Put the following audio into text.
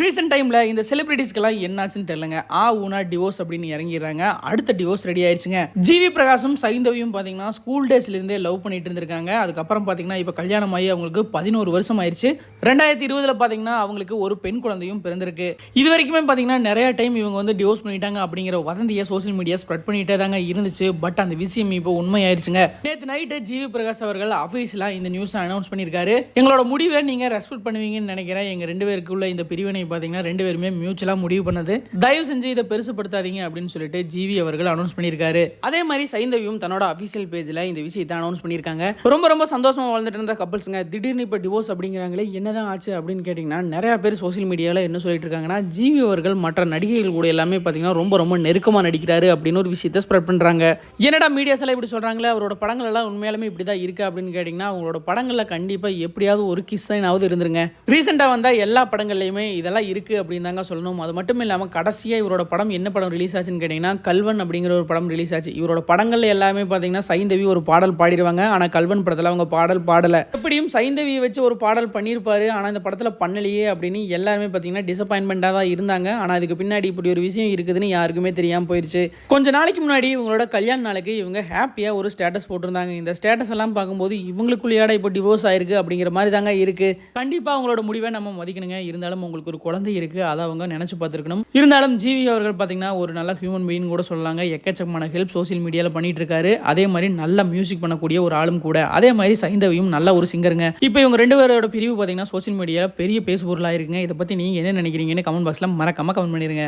Recent டைமில் இந்த செலிபிரிட்டிஸ்க்கெல்லாம் என்னாச்சுன்னு தெரியலங்க. ஆ ஊனா டிவோர்ஸ் அப்படின்னு இறங்கிடுறாங்க. அடுத்த டிவோர்ஸ் ரெடி ஆயிடுச்சுங்க. ஜிவி பிரகாசும் சைந்தவியும் பார்த்தீங்கன்னா ஸ்கூல் டேஸ்லேருந்தே லவ் பண்ணிட்டு இருந்திருக்காங்க. அதுக்கப்புறம் பார்த்தீங்கன்னா இப்போ கல்யாணம் ஆகி அவங்களுக்கு பதினோரு வருஷம் ஆயிடுச்சு. ரெண்டாயிரத்தி இருபதில் பார்த்தீங்கன்னா அவங்களுக்கு ஒரு பெண் குழந்தையும் பிறந்திருக்கு. இது வரைக்குமே பார்த்தீங்கன்னா நிறைய டைம் இவங்க வந்து டிவோர்ஸ் பண்ணிட்டாங்க அப்படிங்கிற வதந்தியை சோஷியல் மீடியா ஸ்ப்ரெட் பண்ணிட்டே தாங்க இருந்துச்சு. பட் அந்த விஷயம் இப்போ உண்மையாயிருச்சுங்க. நேற்று நைட்டு ஜிவி பிரகாஷ் அவர்கள் அஃபீஷியலாக இந்த நியூஸை அனௌன்ஸ் பண்ணியிருக்காரு. எங்களோட முடிவை நீங்கள் ரெஸ்பெக்ட் பண்ணுவீங்கன்னு நினைக்கிறேன். எங்கள் ரெண்டு பேருக்குள்ள இந்த பிரிவினை பார்த்தீங்கன்னா ரெண்டு பேருமே மியூச்சுவலாக முடிவு பண்ணது. தயவு செஞ்சு இதை பெருசுப்படுத்தாதீங்க அப்படின்னு சொல்லிட்டு ஜிவி அவர்கள் அனௌன்ஸ் பண்ணியிருக்காரு. அதே மாதிரி சைந்தவியும் தன்னோட அஃபீஷியல் பேஜில் இந்த விஷயத்தை அனௌன்ஸ் பண்ணியிருக்காங்க. ரொம்ப ரொம்ப சந்தோஷமா வாழ்ந்துட்டு இருந்த கப்பல்ஸுங்க திடீர்னு இப்போ டிவோர்ஸ் அப்படிங்கிறாங்களே என்னதான் ஆச்சு அப்படின்னு கேட்டிங்கன்னா நிறைய பேர் சோஷியல் மீடியாவில் என்ன சொல்லிட்டு இருக்காங்கன்னா ஜிவி அவர்கள் மற்ற நடிகைகள் கூட எல்லாமே பார்த்தீங்கன்னா ரொம்ப ரொம்ப நெருக்கமாக நடிக்கிறாரு அப்படின்னு ஒரு விஷயத்தை ஸ்ப்ரெட் பண்ணுறாங்க என்னடா மீடியாஸ் எல்லாம் இப்படி சொல்கிறாங்களே அவரோட படங்கள் எல்லாம் உண்மையாலுமே இப்படி தான் இருக்கு அப்படின்னு கேட்டிங்கன்னா அவங்களோட படங்களில் கண்டிப்பாக எப்படியாவது ஒரு கிஸ் சைனாவது இருந்துருங்க. ரீசெண்டாக வந்தால் எல்லா படங்கள்லையுமே இதெல்லாம் இருக்குது அப்படின்னு தாங்க சொல்லணும். அது மட்டும் இல்லாமல் கடைசியாக இவரோட படம் என்ன படம் ரிலீஸ் ஆச்சுன்னு கேட்டிங்கன்னா கல்வன் அப்படிங்கிற ஒரு படம் ரிலீஸ் ஆச்சு. இவரோட படங்கள் எல்லாமே பார்த்தீங்கன்னா சைந்தவி ஒரு பாடல் பாடிடுவாங்க. ஆனால் கல்வன் படத்தில் அவங்க பாடல் பாடலை. எப்படியும் சைந்தவியை வச்சு ஒரு பாடல் பண்ணியிருப்பாரு ஆனால் இந்த படத்தில் பண்ணலையே அப்படின்னு எல்லாருமே பார்த்தீங்கன்னா டிசப்பாயின்மெண்ட்டாக தான் இருந்தாங்க. ஆனால் அதுக்கு பின்னாடி இப்படி ஒரு விஷயம் இருக்குதுன்னு யாருக்குமே தெரியாமல் போயிடுச்சு கொஞ்ச நாளைக்கு முன்னாடி இவங்களோட கல்யாண நாளுக்கு இவங்க ஹாப்பியாக ஒரு ஸ்டேட்டஸ் போட்டிருந்தாங்க. இந்த ஸ்டேட்டஸ் எல்லாம் பார்க்கும்போது இவங்களுக்குள்ளேயாட இப்போ டிவோர்ஸ் ஆயிருக்கு அப்படிங்கிற மாதிரி தாங்க இருக்கு. கண்டிப்பாக அவங்களோட முடிவை நம்ம மதிக்கணுங்க. இருந்தாலும் உங்களுக்கு ஒரு குழந்தை இருக்கு அதை அவங்க நினச்சி பார்த்துருக்கணும். இருந்தாலும் ஜிவி அவர்கள் பார்த்தீங்கன்னா ஒரு நல்ல ஹியூமன் பீயிங் கூட சொல்லலாங்க. எக்கச்சக்கமான ஹெல்ப் சோஷியல் மீடியாவில் பண்ணிட்டு இருக்காரு அதே மாதிரி நல்ல மியூசிக் பண்ணக்கூடிய ஒரு ஆளும் கூட. அதே மாதிரி சைந்தவியும் நல்ல ஒரு சிங்கருங்க இப்போ இவங்க ரெண்டு பேரோட பிரிவு பார்த்தீங்கன்னா சோஷியல் மீடியாவில் பெரிய பேசுபொருளாக இருக்குங்க இதை பற்றி நீங்கள் என்ன நினைக்கிறீங்கன்னு கமெண்ட் பாக்ஸில் மறக்காமல் கமெண்ட் பண்ணிடுங்க